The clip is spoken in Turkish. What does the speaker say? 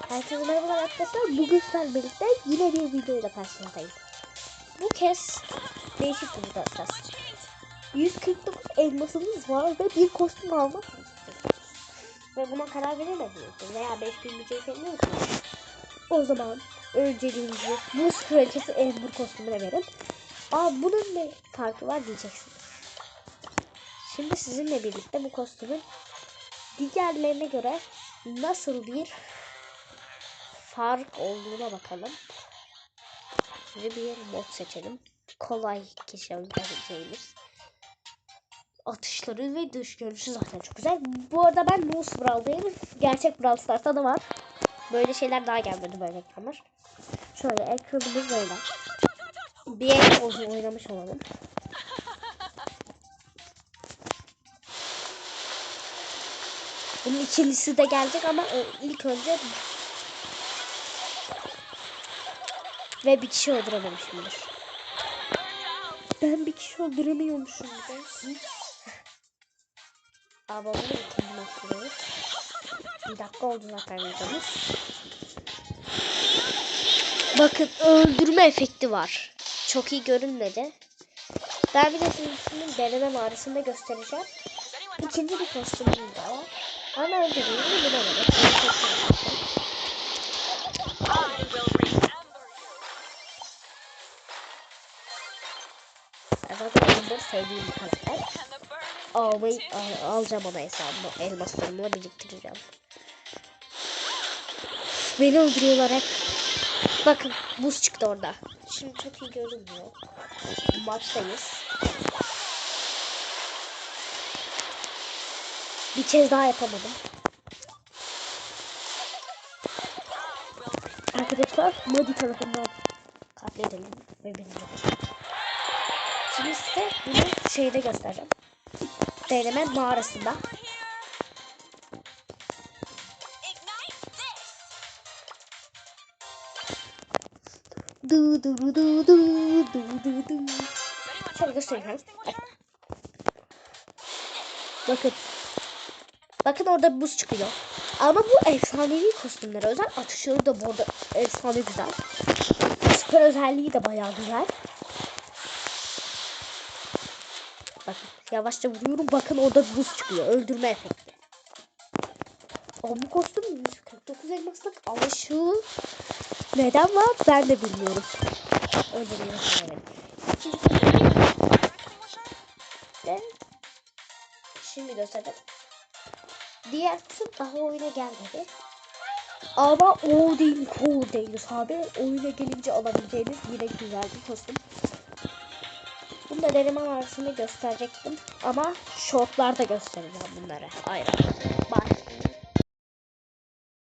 Herkese merhabalar arkadaşlar. Bugün sizlerle birlikte yine bir videoyla karşınızdayım. Bu kez değişik bir video atacağız. 149 elmasımız var ve bir kostüm almak istiyoruz. Ve buna karar veremediyoruz. Veya 5000 bütçeyi sevmiyorsunuz. O zaman önceliğimizi buz kraliçesi Ember kostümüne verin. Aa bunun ne farkı var diyeceksiniz. Şimdi sizinle birlikte bu kostümün diğerlerine göre nasıl bir fark olduğuna bakalım. Şimdi bir mod seçelim. Kolay kişilendireceğimiz. Atışları ve dış görünüşü zaten çok güzel. Bu arada ben Moose Brawl'dayım. Gerçek Brawl Stars'ta da var. Böyle şeyler daha gelmedi böyle ekranlar. Şöyle ekranımız böyle. Bir el olsun oynamış olalım. Bunun ikincisi de gelecek ama ilk önce ve bir kişi öldürememişimdir. Ben bir kişi öldüremiyormuşum. Ama bunu ikinci maçlıyoruz. Bir dakika oldu zaten videomuz. Bakın öldürme efekti var. Çok iyi görünmedi. Ben bir de sizin deneme mağarasında göstereceğim. İkinci bir kostümüm daha var. Ama bunu bilemedim. Ember sevdiğim bir karakter. Almayı, al, alacağım ona hesabımı. Elmaslarımı biriktireceğim. Beni öldürüyorlar hep. Bakın buz çıktı orada. Şimdi çok iyi görünmüyor. Maçtayız. Bir kez daha yapamadım. Arkadaşlar Modi tarafından katledelim ve beni öldürelim. Şimdi size bunu şeyde göstereceğim. Deneme mağarasında. Du du du du du du du du. Şöyle göstereyim. Bakın. Bakın orada buz çıkıyor. Ama bu efsanevi kostümlere özel. Atışları da bu arada efsane güzel. Süper özelliği de bayağı güzel. Bakın yavaşça vuruyorum. Bakın orada buz çıkıyor. Öldürme efekti. Ama bu kostüm 149 elmaslık şu neden var ben de bilmiyorum. Extinguisher? de şimdi göstereceğim. Diğer kısım daha oyuna gelmedi. Ama o değil, o değil abi. Oyuna gelince alabileceğiniz yine güzel bir kostüm. Bunu da arasında gösterecektim. Ama shortlarda göstereceğim bunları. Ayrı. Bye.